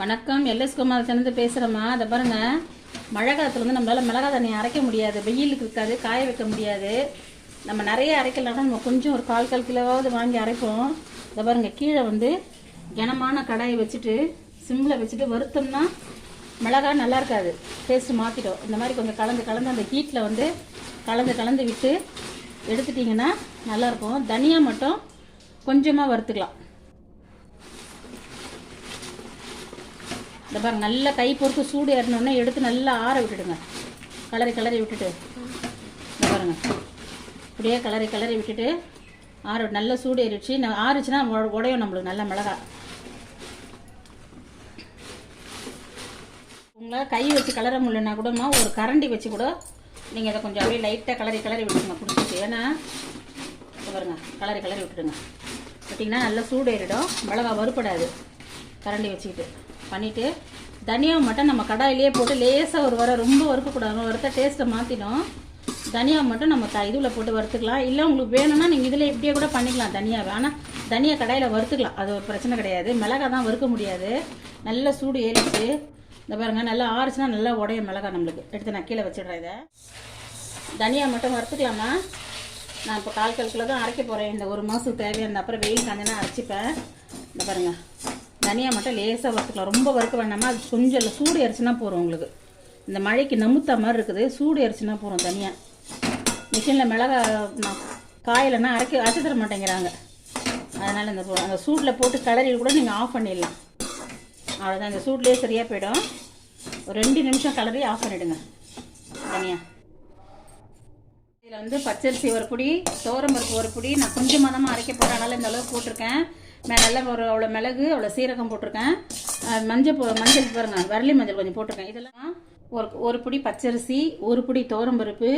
வணக்கம். எல்எஸ் குமார் சேர்ந்து அதை பாருங்க. மழை காலத்தில் வந்து நம்மளால் மிளகா தண்ணியை அரைக்க முடியாது. வெயிலுக்கு இருக்காது காய வைக்க முடியாது. நம்ம நிறைய அரைக்கலன்னா நம்ம கொஞ்சம் ஒரு கால் கால் கிலோவாவது வாங்கி அரைப்போம். இதை பாருங்க. கீழே வந்து கனமான கடாயை வச்சுட்டு சிம்மில் வச்சுட்டு வறுத்தோம்னா மிளகா நல்லா இருக்காது. டேஸ்ட்டு மாற்றிடும் இந்த மாதிரி கொஞ்சம் கலந்து கலந்து அந்த ஹீட்டில் வந்து கலந்து கலந்து விட்டு எடுத்துட்டிங்கன்னா நல்லாயிருக்கும் தனியாக மட்டும் கொஞ்சமாக வறுத்துக்கலாம். இந்த பாருங்க நல்லா கை பொறுத்து சூடு ஏறினோடனே எடுத்து நல்லா ஆற விட்டுடுங்க. கலரி கலரி விட்டுட்டு. இந்த பாருங்க. இப்படியே கலரி கலரி விட்டுட்டு ஆற நல்லா சூடு ஏறிடுச்சு. நான் ஆறுச்சுன்னா உடையும் நம்மளுக்கு நல்ல மிளகா. உங்களால் கை வச்சு கலர முடியலன்னா கூடமா ஒரு கரண்டி வச்சு கூட நீங்கள் அதை கொஞ்சம் அப்படியே லைட்டாக கலரி கலரி விட்டுருங்க பிடிச்சிட்டு ஏன்னா பாருங்க கலரி கலரி விட்டுடுங்க. விட்டிங்கன்னா நல்லா சூடு ஏறிடும். மிளகா வறுப்படாது. கரண்டி வச்சுக்கிட்டு. பண்ணிவிட்டு தனியாவை மட்டும் நம்ம கடாயிலேயே போட்டு லேசாக ஒரு வர ரொம்ப வறுக்கக்கூடாது. வறுத்த டேஸ்ட்டை மாற்றிடும் தனியாக மட்டும் நம்ம த இதுவில் போட்டு வறுத்துக்கலாம். இல்லை உங்களுக்கு வேணும்னா நீங்கள் இதில் இப்படியே கூட பண்ணிக்கலாம் தனியாவை. ஆனால் தனியாக கடாயில் வறுத்துக்கலாம். அது ஒரு பிரச்சனை கிடையாது. மிளகா தான் வறுக்க முடியாது. நல்ல சூடு ஏறிச்சு இந்த பாருங்கள் நல்லா ஆறுச்சுன்னா நல்லா உடைய மிளகா நம்மளுக்கு. எடுத்து நான் கீழே வச்சிடுறேன் இதை. தனியா மட்டும் வறுத்துக்கலாமா? நான் இப்போ கால் கால் கிலோ தான் அரைக்க போகிறேன் இந்த ஒரு மாதத்துக்கு தேவையான அப்புறம் வெயில் காஞ்சினா அரைச்சிப்பேன். இந்த பாருங்க. தனியாக மட்டும் லேசாக வறுத்துக்கலாம். ரொம்ப வறுக்க வேண்டாமா? அது கொஞ்சம் இல்லை சூடு எரிச்சுனா போகிறோம் உங்களுக்கு. இந்த மழைக்கு நமுத்த மாதிரி இருக்குது. சூடு எரிச்சுனா போகிறோம் தனியாக மிஷினில் மிளகா காயிலன்னா அரைக்க அரைச்சி தர மாட்டேங்கிறாங்க. அதனால் இந்த அந்த சூட்டில் போட்டு கலரில் கூட நீங்கள் ஆஃப் பண்ணிடலாம். அவ்வளோதான் இந்த சூட்லேயே சரியாக போயிடும். ஒரு ரெண்டு நிமிஷம் கலரி ஆஃப் பண்ணிவிடுங்க தனியாக இதில் வந்து பச்சரிசி ஒரு பொடி சோரம்பருப்பு ஒரு பொடி. நான் கொஞ்சமாக தான் அரைக்க போகிறேன் அதனால் இந்த அளவுக்கு போட்டிருக்கேன். மேலே ஒரு அவ்வளோ மிளகு அவ்வளோ சீரகம் போட்டிருக்கேன். மஞ்சள் பொ மஞ்சள் பாருங்க வரலி மஞ்சள் கொஞ்சம் போட்டிருக்கேன். இதெல்லாம் ஒரு ஒரு பிடி பச்சரிசி ஒரு பிடி பருப்பு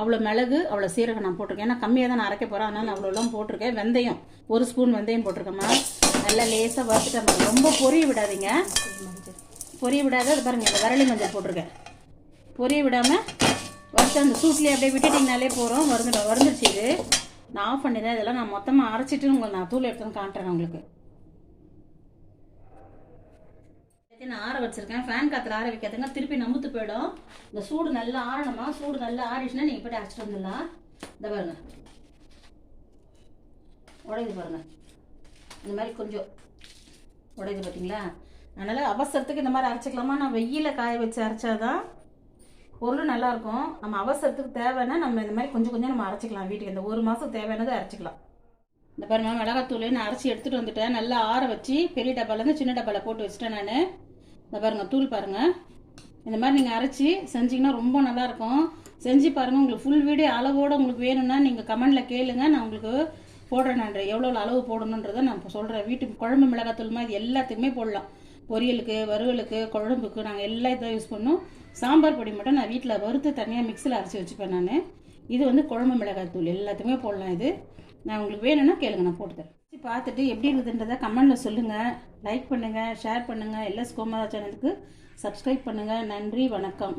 அவ்வளோ மிளகு அவ்வளோ சீரகம் நான் போட்டிருக்கேன். ஏன்னா கம்மியாக தான் நான் அரைக்க போகிறேன் அதனால் அவ்வளோலாம் போட்டிருக்கேன். வெந்தயம் ஒரு ஸ்பூன் வெந்தயம் போட்டிருக்கேம்மா. நல்லா லேசாக வறுத்துட்டேன். ரொம்ப பொரிய விடாதீங்க. பொரிய விடாத அது பாருங்க இந்த வரலி மஞ்சள் போட்டிருக்கேன். பொரிய விடாமல் வறுத்து அந்த சூட்லேயே அப்படியே விட்டுட்டிங்கனாலே போகிறோம் வறுந்துடும் வறுந்துருச்சு இது. நான் ஆஃப் பண்ணிடுறேன். இதெல்லாம் நான் மொத்தமாக அரைச்சிட்டு உங்களுக்கு நான் தூள் எடுத்துன்னு காட்டுறேன் உங்களுக்கு. நான் ஆற வச்சிருக்கேன். ஃபேன் காற்றுல ஆற வைக்காதுங்க. திருப்பி நம்புத்து போயிடும். இந்த சூடு நல்லா ஆறணுமா? சூடு நல்லா ஆறிடுச்சுன்னா நீங்கள் போய்ட்டு அரைச்சிட்டு வந்துடலாம். இந்த பாருங்க. உடையுது பாருங்க. இந்த மாதிரி கொஞ்சம் உடையுது பார்த்தீங்களா அதனால் அவசரத்துக்கு இந்த மாதிரி அரைச்சிக்கலாமா? நான் வெயில காய வச்சு அரைச்சாதான் பொருள் நல்லா இருக்கும் நம்ம அவசரத்துக்கு தேவைன்னா நம்ம இந்த மாதிரி கொஞ்சம் கொஞ்சம் நம்ம அரைச்சிக்கலாம் வீட்டுக்கு. இந்த ஒரு மாதம் தேவையானதை அரைச்சிக்கலாம். இந்த பாருங்க மிளகாத்தூள் நான் அரைச்சி எடுத்துகிட்டு வந்துட்டேன். நல்லா ஆற வச்சு பெரிய டப்பாலேருந்து சின்ன டப்பாவில் போட்டு வச்சுட்டேன் நான். இந்த பாருங்க தூள் பாருங்க. இந்த மாதிரி நீங்கள் அரைச்சி செஞ்சீங்கன்னா ரொம்ப நல்லா இருக்கும் செஞ்சு பாருங்கள் உங்களுக்கு ஃபுல் வீடியோ அளவோடு உங்களுக்கு வேணும்னா நீங்கள் கமெண்டில் கேளுங்க. நான் உங்களுக்கு போடுறேன் நான். எவ்வளோ அளவு போடணுன்றதை நான் சொல்கிறேன் வீட்டுக்கு குழம்பு மிளகாத்தூள் மாதிரி எல்லாத்துக்குமே போடலாம். பொரியலுக்கு வறுவலுக்கு குழம்புக்கு நாங்கள் எல்லா இதை யூஸ் பண்ணோம் சாம்பார் பொடி மட்டும் நான் வீட்டில் வறுத்து தனியாக மிக்சியில் அரைச்சி வச்சுப்பேன் நான். இது வந்து குழம்பு மிளகாய் தூள் எல்லாத்துக்குமே போடலாம் இது. நான் உங்களுக்கு வேணும்னா கேளுங்க நான் போட்டு தரேன். பார்த்துட்டு எப்படி இருக்குதுன்றதை கமெண்டில் சொல்லுங்கள் லைக் பண்ணுங்கள் ஷேர் பண்ணுங்கள் எல்எஸ் கோமரா சேனலுக்கு சப்ஸ்கிரைப் பண்ணுங்கள் நன்றி வணக்கம்.